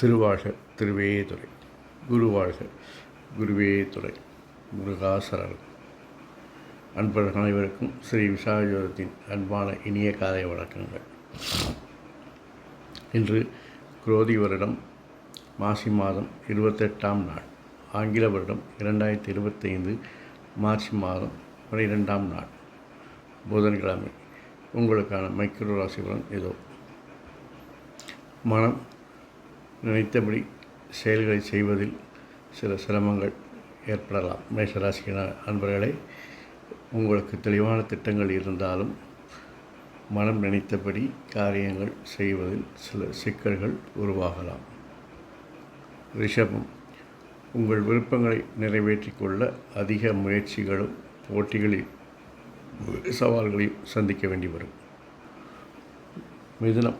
திருவாழ்க திருவே துறை குருவாழ்க குருவே துறை அன்பர்கள் அனைவருக்கும் ஸ்ரீ விசாகஜோதத்தின் அன்பான இனிய காலை வணக்கங்கள். இன்று குரோதி வருடம் மாசி மாதம் இருபத்தெட்டாம் நாள். ஆங்கில வருடம் இரண்டாயிரத்தி இருபத்தைந்து மார்ச் மாதம் பனிரெண்டாம் நாள். புதன்கிழமை. உங்களுக்கான மைக்ரோ ராசிபலன் இதோ மனம் நினைத்தபடி செயல்களை செய்வதில் சில சிரமங்கள் ஏற்படலாம். மேஷராசின அன்பர்களே உங்களுக்கு தெளிவான திட்டங்கள் இருந்தாலும் மனம் நினைத்தபடி காரியங்கள் செய்வதில் சில சிக்கல்கள் உருவாகலாம். ரிஷபம் உங்கள் விருப்பங்களை நிறைவேற்றிக்கொள்ள அதிக முயற்சிகளும் போட்டிகளில் சவால்களையும் சந்திக்க வேண்டி வரும். மிதுனம்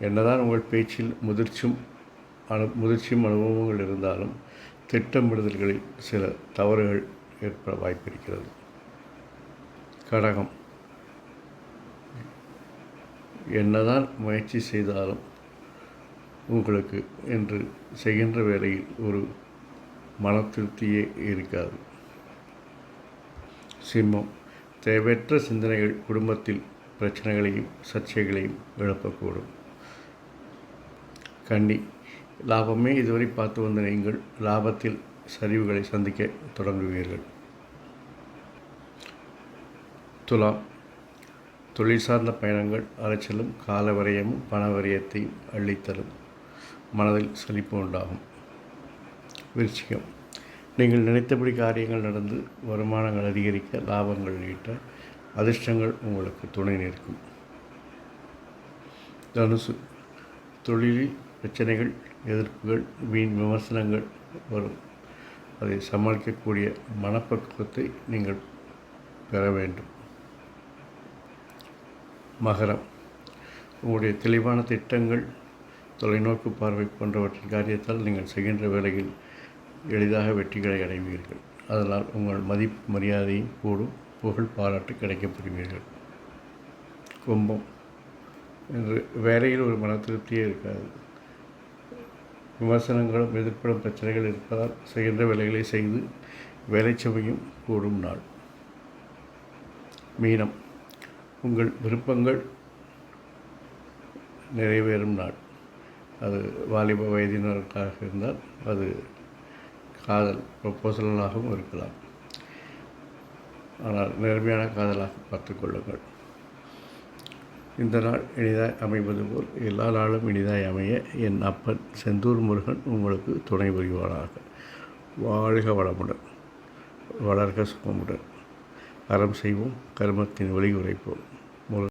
என்னதான் உங்கள் பேச்சில் முதிர்ச்சும் அனு முதிர்ச்சியும் அனுபவங்கள் இருந்தாலும் திட்டமிடுதல்களில் சில தவறுகள் ஏற்பட வாய்ப்பிருக்கிறது. கடகம். என்னதான் முயற்சி செய்தாலும் உங்களுக்கு என்று செய்கின்ற வேலையில் ஒரு மன திருப்தியே இருக்காது. சிம்மம். தேவையற்ற சிந்தனைகள் குடும்பத்தில் பிரச்சனைகளையும் சர்ச்சைகளையும் எழுப்பக்கூடும். கன்னி. லாபமே இதுவரை பார்த்து வந்த நீங்கள் லாபத்தில் சரிவுகளை சந்திக்க தொடங்குவீர்கள். துலாம் தொழில் சார்ந்த பயணங்கள் அலைச்சலும் கால விரயமும் பண விரயத்தையும் அள்ளித்தரும் மனதில் சலிப்பு உண்டாகும். விருச்சிகம் நீங்கள் நினைத்தபடி காரியங்கள் நடந்து வருமானங்கள் அதிகரிக்க லாபங்கள் ஈட்ட அதிர்ஷ்டங்கள் உங்களுக்கு துணை நிற்கும். தனுசு தொழிலில் பிரச்சனைகள் எதிர்ப்புகள் வீண் விமர்சனங்கள் வரும். அதை சமாளிக்கக்கூடிய மனப்பக்குவத்தை நீங்கள் பெற வேண்டும். மகரம். உங்களுடைய தெளிவான திட்டங்கள் தொலைநோக்கு பார்வை போன்றவற்றின் காரியத்தால் நீங்கள் செய்கின்ற வேலையில் எளிதாக வெற்றிகளை அடைவீர்கள். அதனால் உங்கள் மதிப்பு மரியாதையும் கூடும். புகழ் பாராட்டு கிடைக்கப்படுவீர்கள் கும்பம். என்று வேலையில் ஒரு மன திருப்தியே இருக்காது. விமர்சனங்களும் எதிர்ப்படும் பிரச்சனைகள் இருப்பதால் செய்கின்ற வேலைகளை செய்து வேலை சுமையும் கூடும் நாள். மீனம். உங்கள் விருப்பங்கள் நிறைவேறும் நாள். அது வாலிப வயதினருக்காக இருந்தால் அது காதல் ப்ரொப்போசலாகவும் இருக்கலாம். ஆனால் நேர்மையான காதலாக பார்த்துக்கொள்ளுங்கள் இந்த நாள் இனிதாய் அமைவது போல் எல்லா நாளும் இனிதாய் அமைய என் அப்பன் செந்தூர் முருகன் உங்களுக்கு துணை புரிவானாக வாழ்க வளமுடன் வளர்க சுகமுடன். அறம் செய்வோம் கர்மத்தின் ஒளி உரைப்போம்.